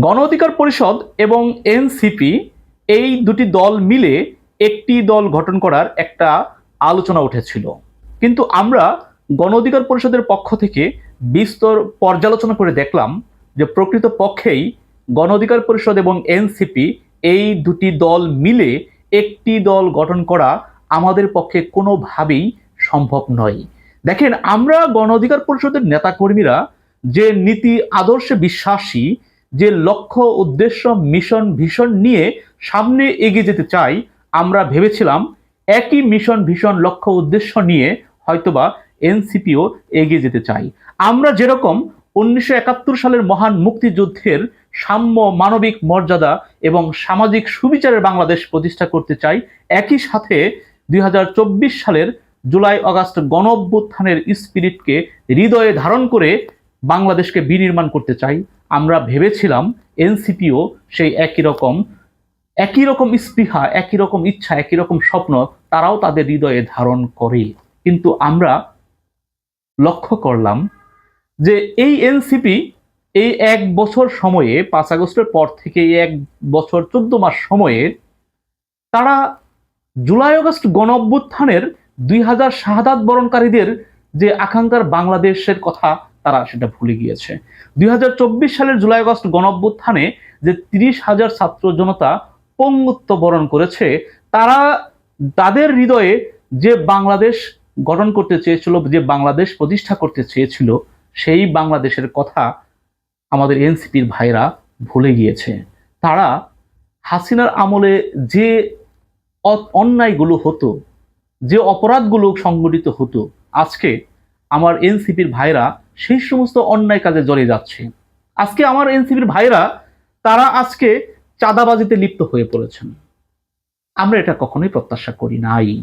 গণ অধিকার পরিষদ এবং এনসিপি এই দুটি দল মিলে একটি দল গঠন করার একটা আলোচনা উঠেছিল। কিন্তু আমরা গণ অধিকার পরিষদের পক্ষ থেকে বিস্তর পর্যালোচনা করে দেখলাম যে প্রকৃত পক্ষেই গণ অধিকার পরিষদ এবং এনসিপি এই দুটি দল মিলে একটি দল গঠন করা আমাদের পক্ষে কোনোভাবেই সম্ভব নয়। দেখেন, আমরা গণ অধিকার পরিষদের নেতাকর্মীরা যে নীতি আদর্শে বিশ্বাসী যে লক্ষ্য, উদ্দেশ্য মিশন ভীষণ নিয়ে সামনে এগিয়ে যেতে চাই, আমরা ভেবেছিলাম একই মিশন ভীষণ লক্ষ্য, উদ্দেশ্য নিয়ে হয়তোবা এনসিপিও এগিয়ে যেতে চাই। আমরা যেরকম উনিশশো একাত্তর সালের মহান মুক্তিযুদ্ধের সাম্য, মানবিক মর্যাদা এবং সামাজিক সুবিচারের বাংলাদেশ প্রতিষ্ঠা করতে চাই, একই সাথে দুই হাজার চব্বিশ সালের জুলাই আগস্ট গণ অভ্যুত্থানের স্পিরিটকে হৃদয়ে ধারণ করে বাংলাদেশকে বিনির্মাণ করতে চাই। আমরা ভেবেছিলাম এনসিপিও সেই একই রকম একই রকম স্পৃহা, একই রকম ইচ্ছা, একই রকম স্বপ্ন তারাও তাদের হৃদয়ে ধারণ করে। কিন্তু আমরা লক্ষ্য করলাম যে এই এনসিপি এই এক বছর সময়ে, পাঁচ আগস্টের পর থেকে এই এক বছর চোদ্দ মাস সময়ে তারা জুলাই আগস্ট গণ অভ্যুত্থানের দুই হাজার শাহাদাত বরণকারীদের যে আকাঙ্ক্ষার বাংলাদেশের কথা তারা সেটা ভুলে গিয়েছে। দুই হাজার চব্বিশ সালের জুলাই আগস্ট গণ অভ্যুত্থানে যে তিরিশ হাজার ছাত্র জনতা পঙ্গুত্ব বরণ করেছে, তারা তাদের হৃদয়ে যে বাংলাদেশ গঠন করতে চেয়েছিল, যে বাংলাদেশ প্রতিষ্ঠা করতে চেয়েছিল, সেই বাংলাদেশের কথা আমাদের এনসিপির ভাইরা ভুলে গিয়েছে। তারা হাসিনার আমলে যে অন্যায়গুলো হতো, যে অপরাধগুলো সংগঠিত হতো, আজকে আমার এনসিপির ভাইরা সেই সমস্ত অন্যায় কাজে জড়িয়ে যাচ্ছে। আজকে আমার এনসিপির ভাইরা তারা আজকে চাঁদাবাজিতে লিপ্ত হয়ে পড়েছেন। আমরা এটা কখনোই প্রত্যাশা করি নাই।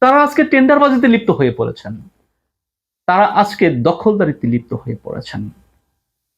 তারা আজকে টেন্ডারবাজিতে লিপ্ত হয়ে পড়েছেন। তারা আজকে দখলদারিতে লিপ্ত হয়ে পড়েছেন।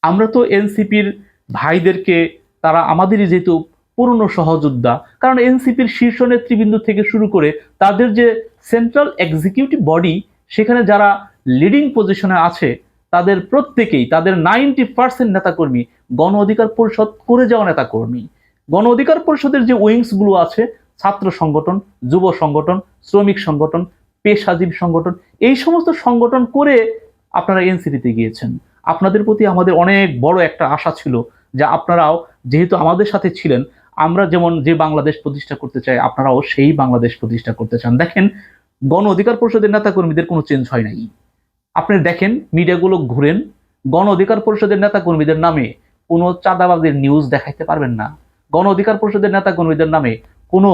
আমরা তো এনসিপির ভাইদেরকে, তারা আমাদেরই যেহেতু পুরনো সহযোদ্ধা, কারণ এনসিপির শীর্ষ নেতৃবৃন্দ থেকে শুরু করে তাদের যে সেন্ট্রাল এক্সিকিউটিভ বডি সেখানে যারা লিডিং পজিশনে আছে তাদের প্রত্যেকেই, তাদের নাইনটি পার্সেন্ট নেতাকর্মী গণ অধিকার পরিষদ করে যাওয়া নেতাকর্মী। গণ অধিকার পরিষদের যে উইংসগুলো আছে, ছাত্র সংগঠন, যুব সংগঠন, শ্রমিক সংগঠন, পেশাজীবী সংগঠন, এই সমস্ত সংগঠন করে আপনারা এনসিপিতে গিয়েছেন। আপনাদের প্রতি আমাদের অনেক বড় একটা আশা ছিল যে আপনারাও যেহেতু আমাদের সাথে ছিলেন, আমরা যেমন যে বাংলাদেশ প্রতিষ্ঠা করতে চাই, আপনারাও সেই বাংলাদেশ প্রতিষ্ঠা করতে চান। দেখেন, গণ অধিকার পরিষদের নেতাকর্মীদের কোনো চেঞ্জ হয় নাই। আপনি দেখেন, মিডিয়াগুলো ঘুরেন, গণ অধিকার পরিষদের নেতাকর্মীদের নামে কোনো চাঁদাবাজির নিউজ দেখাইতে পারবেন না। গণ অধিকার পরিষদের নেতাকর্মীদের নামে কোনো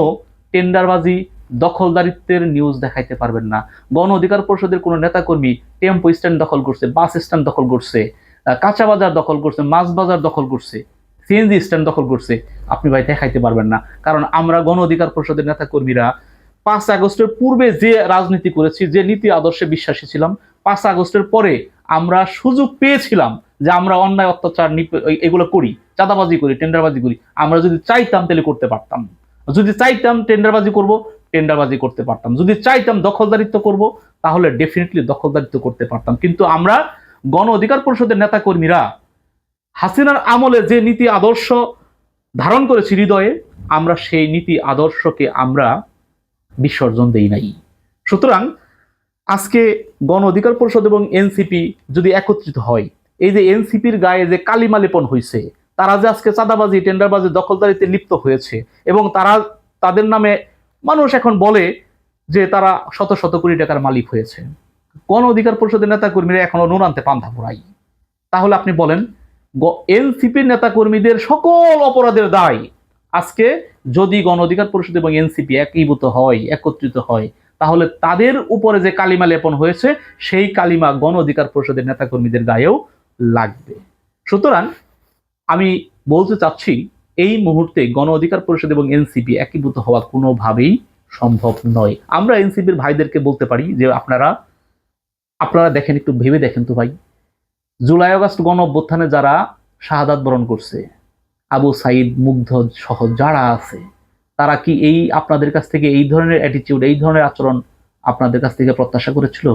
টেন্ডারবাজি, দখলদারিত্বের নিউজ দেখাইতে পারবেন না। গণ অধিকার পরিষদের কোনো নেতাকর্মী টেম্পো স্ট্যান্ড দখল করছে, বাস স্ট্যান্ড দখল করছে কাঁচা বাজার দখল করছে, মাছ বাজার দখল করছে, সিএনজি স্ট্যান্ড দখল করছে, আপনি ভাই দেখাইতে পারবেন না। কারণ আমরা গণ অধিকার পরিষদের নেতাকর্মীরা পাঁচ আগস্টের পূর্বে যে রাজনীতি করেছি, যে নীতি আদর্শে বিশ্বাসী ছিলাম পাঁচ আগস্টের পরে আমরা সুযোগ পেয়েছিলাম যে আমরা অন্যায় অত্যাচার এগুলো করি, চাঁদাবাজি করি, টেন্ডারবাজি করি। আমরা যদি চাইতাম তাহলে করতে পারতাম। যদি চাইতাম টেন্ডারবাজি করব, টেন্ডারবাজি করতে পারতাম। যদি চাইতাম দখলদারিত্ব করব, তাহলে ডেফিনেটলি দখলদারিত্ব করতে পারতাম। কিন্তু আমরা গণ অধিকার পরিষদের নেতাকর্মীরা হাসিনার আমলে যে নীতি আদর্শ ধারণ করেছি হৃদয়ে, আমরা সেই নীতি আদর্শকে আমরা বিসর্জন দেই নাই। সুতরাং আজকে গণ অধিকার পরিষদ এবং এনসিপি যদি একত্রিত হয়, এই যে এনসিপির গায়ে যে কালিমা লেপন হয়েছে তারা যে আজকে চাঁদাবাজি, টেন্ডারবাজি, দখলদারিতে লিপ্ত হয়েছে এবং তারা, তাদের নামে মানুষ এখন বলে যে তারা শত শত কোটি টাকার মালিক হয়েছে। গণ অধিকার পরিষদের নেতাকর্মীরা এখনও নুন পান্থা পোড়াই। তাহলে আপনি বলেন এনসিপির নেতাকর্মীদের সকল অপরাধের দায় আজকে যদি গণ অধিকার পরিষদ এবং এনসিপি একীভূত হয়, একত্রিত হয় তাহলে তাদের উপরে যে কালিমা লেপন হয়েছে, সেই কালিমা গণ অধিকার পরিষদের নেতাকর্মীদের গায়েও লাগবে। সুতরাং আমি বলতে চাচ্ছি, এই মুহূর্তে গণ অধিকার পরিষদ এবং এনসিপি একীভূত হওয়া কোনোভাবেই সম্ভব নয়। আমরা এনসিপির ভাইদেরকে বলতে পারি যে, আপনারা আপনারা দেখেন, একটু ভেবে দেখেন তো ভাই। জুলাই আগস্ট গণ অভ্যুত্থানে যারা শাহাদাত বরণ করছে, আবু সাইদ, মুগ্ধ সহ যারা আছে তারা কি এই আপনাদের কাছ থেকে এই ধরনের অ্যাটিটিউড এই ধরনের আচরণ আপনাদের কাছ থেকে প্রত্যাশা করেছিল?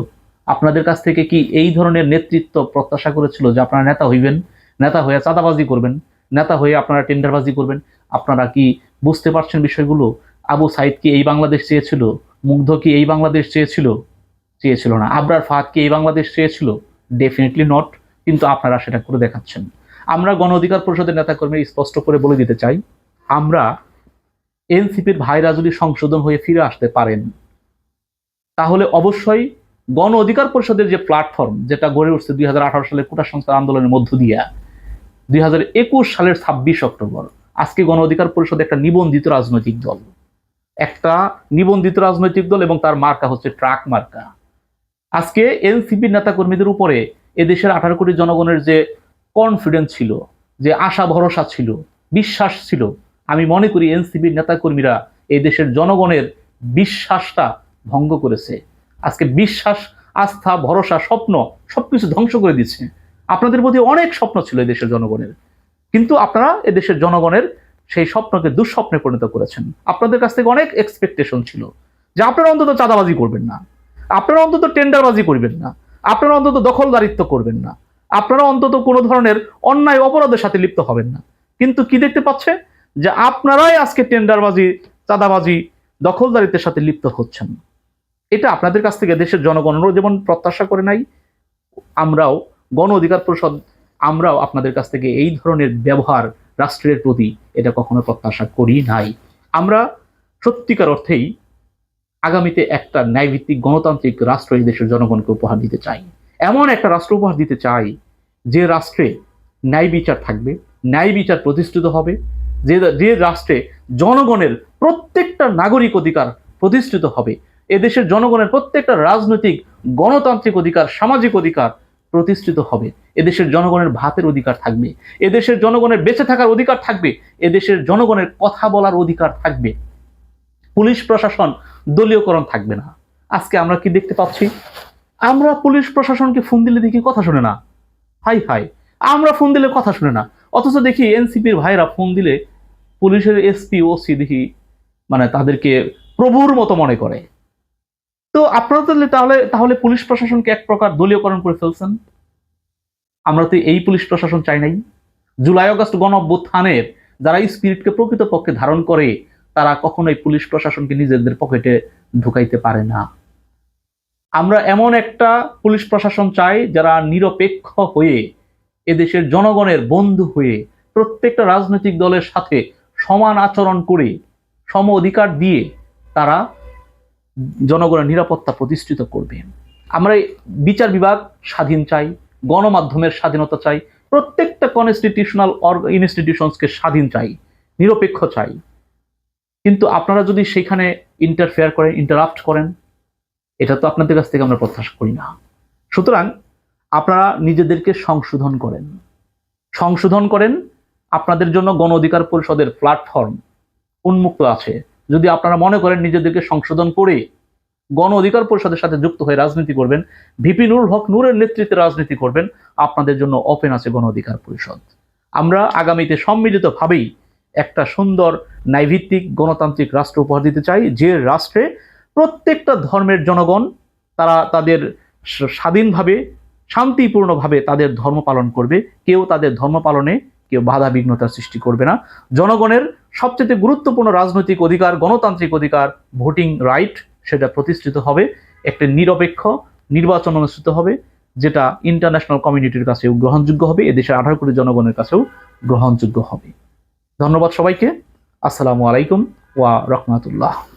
আপনাদের কাছ থেকে কি এই ধরনের নেতৃত্ব প্রত্যাশা করেছিল যে আপনারা নেতা হইবেন, নেতা হয়ে চাঁদাবাজি করবেন, নেতা হয়ে আপনারা টেন্ডারবাজি করবেন? আপনারা কি বুঝতে পারছেন বিষয়গুলো? আবু সাইদ কি এই বাংলাদেশ চেয়েছিল? মুগ্ধ কি এই বাংলাদেশ চেয়েছিল? চেয়েছিল না। আবরার ফাহাদ কি এই বাংলাদেশ চেয়েছিল? ডেফিনেটলি নট কিন্তু আপনারা সেটা করে দেখাচ্ছেন। আমরা গণ অধিকার পরিষদের নেতাকর্মী স্পষ্ট করে বলে দিতে চাই, আমরা এনসিপির ভাইরা যদি সংশোধন হয়ে ফিরে আসতে পারেন, তাহলে অবশ্যই গণ অধিকার পরিষদের যে প্ল্যাটফর্ম যেটা গড়ে উঠছে দুই সালের কোটা সংস্কার আন্দোলনের মধ্য দিয়া, দুই হাজার একুশ সালের ছাব্বিশ অক্টোবর, আজকে গণ অধিকার পরিষদ একটা নিবন্ধিত রাজনৈতিক দল। একটা নিবন্ধিত রাজনৈতিক দল এবং তার মার্কা হচ্ছে ট্রাক মার্কা। আজকে এনসিপি নেতাকর্মীদের উপরে এদেশের আঠারো কোটি জনগণের যে কনফিডেন্স ছিল, যে আশা ভরসা ছিল, বিশ্বাস ছিল আমি মনে করি এনসিপির নেতাকর্মীরা এই দেশের জনগণের বিশ্বাসটা ভঙ্গ করেছে। আজকে বিশ্বাস, আস্থা, ভরসা, স্বপ্ন সবকিছু ধ্বংস করে দিচ্ছে। আপনাদের প্রতি অনেক স্বপ্ন ছিল এই দেশের জনগণের। কিন্তু আপনারা এদেশের জনগণের সেই স্বপ্নকে দুঃস্বপ্নে পরিণত করেছেন। আপনাদের কাছ থেকে অনেক এক্সপেকটেশন ছিল যে আপনারা অন্তত চাঁদাবাজি করবেন না। আপনারা অন্তত টেন্ডারবাজি করবেন না। আপনারা অন্তত দখলদারিত্ব করবেন না। আপনারা অন্তত কোনো ধরনের অন্যায় অপরাধের সাথে লিপ্ত হবেন না। কিন্তু কি দেখতে পাচ্ছে? যে আপনারাই আজকে টেন্ডারবাজি, চাঁদাবাজি দখলদারিত্বের সাথে লিপ্ত হচ্ছেন। এটা আপনাদের কাছ থেকে দেশের জনগণেরও যেমন প্রত্যাশা করে নাই, আমরাও গণ অধিকার পরিষদ, আমরাও আপনাদের কাছ থেকে এই ধরনের ব্যবহার রাষ্ট্রের প্রতি এটা কখনো প্রত্যাশা করি নাই। আমরা সত্যিকার অর্থেই আগামীতে একটা ন্যায়ভিত্তিক গণতান্ত্রিক রাষ্ট্র এই দেশের জনগণকে উপহার দিতে চাই। এমন একটা রাষ্ট্র উপহার দিতে চাই যে রাষ্ট্রে ন্যায় বিচার থাকবে, ন্যায় বিচার প্রতিষ্ঠিত হবে যে যে রাষ্ট্রে জনগণের প্রত্যেকটা নাগরিক অধিকার প্রতিষ্ঠিত হবে এদেশের জনগণের প্রত্যেকটা রাজনৈতিক, গণতান্ত্রিক অধিকার, সামাজিক অধিকার প্রতিষ্ঠিত হবে। এদেশের জনগণের ভাতের অধিকার থাকবে। এদেশের জনগণের বেঁচে থাকার অধিকার থাকবে। এদেশের জনগণের কথা বলার অধিকার থাকবে। পুলিশ প্রশাসন দলীয়করণ থাকবে না। আজকে আমরা কি দেখতে পাচ্ছি? আমরা পুলিশ প্রশাসনকে ফোন দিলে দেখি কথা শুনে না। হাই হাই, আমরা ফোন দিলে কথা শুনে না। অথচ দেখি এনসিপির ভাইরা ফোন দিলে পুলিশের এসপি ওসি দেখি মানে তাদেরকে প্রভুর মতো মনে করে। তো আপনারা তাহলে তাহলে তাহলে পুলিশ প্রশাসনকে এক প্রকার দলীয়করণ করে ফেলছেন। আমরা তো এই পুলিশ প্রশাসন চাই নাই। জুলাই আগস্ট গণ অভ্যুত্থানের যারা এই স্পিরিটকে প্রকৃতপক্ষে ধারণ করে, তারা কখনোই পুলিশ প্রশাসনকে নিজেদের পকেটে ঢুকাইতে পারে না। আমরা এমন একটা পুলিশ প্রশাসন চাই যারা নিরপেক্ষ হয়ে এদেশের জনগণের বন্ধু হয়ে প্রত্যেকটা রাজনৈতিক দলের সাথে সমান আচরণ করে সম অধিকার দিয়ে তারা জনগণের নিরাপত্তা প্রতিষ্ঠিত করবে। আমরা বিচার বিভাগ স্বাধীন চাই, গণমাধ্যমের স্বাধীনতা চাই, প্রত্যেকটা কনস্টিটিউশনাল ইনস্টিটিউশনসকে স্বাধীন চাই, নিরপেক্ষ চাই। কিন্তু আপনারা যদি সেখানে ইন্টারফেয়ার করেন ইন্টারাপ্ট করেন, এটা তো আপনাদের কাছ থেকে আমরা প্রত্যাশা করি না। সুতরাং আপনারা নিজেদেরকে সংশোধন করেন। সংশোধন করেন আপনাদের জন্য গণ অধিকার পরিষদের প্ল্যাটফর্ম উন্মুক্ত আছে। যদি আপনারা মনে করেন নিজেদেরকে সংশোধন করে গণ অধিকার পরিষদের সাথে যুক্ত হয়ে রাজনীতি করবেন, ভিপি নুরুল হক নূরের নেতৃত্বে রাজনীতি করবেন, আপনাদের জন্য ওপেন আছে গণ অধিকার পরিষদ। আমরা আগামীতে সম্মিলিতভাবেই একটা সুন্দর ন্যায়ভিত্তিক গণতান্ত্রিক রাষ্ট্র উপহার দিতে চাই, যে রাষ্ট্রে প্রত্যেকটা ধর্মের জনগণ তারা তাদের স্বাধীনভাবে, শান্তিপূর্ণভাবে তাদের ধর্ম পালন করবে। কেউ তাদের ধর্ম পালনে কেউ বাধা বিঘ্নতার সৃষ্টি করবে না। জনগণের সবচেয়ে গুরুত্বপূর্ণ রাজনৈতিক অধিকার, গণতান্ত্রিক অধিকার, ভোটিং রাইট, সেটা প্রতিষ্ঠিত হবে। একটা নিরপেক্ষ নির্বাচন অনুষ্ঠিত হবে, যেটা ইন্টারন্যাশনাল কমিউনিটির কাছেও গ্রহণযোগ্য হবে, এদেশের আঠারো কোটি জনগণের কাছেও গ্রহণযোগ্য হবে। ধন্যবাদ সবাইকে। আসসালামু আলাইকুম ওয়া রহমাতুল্লাহ।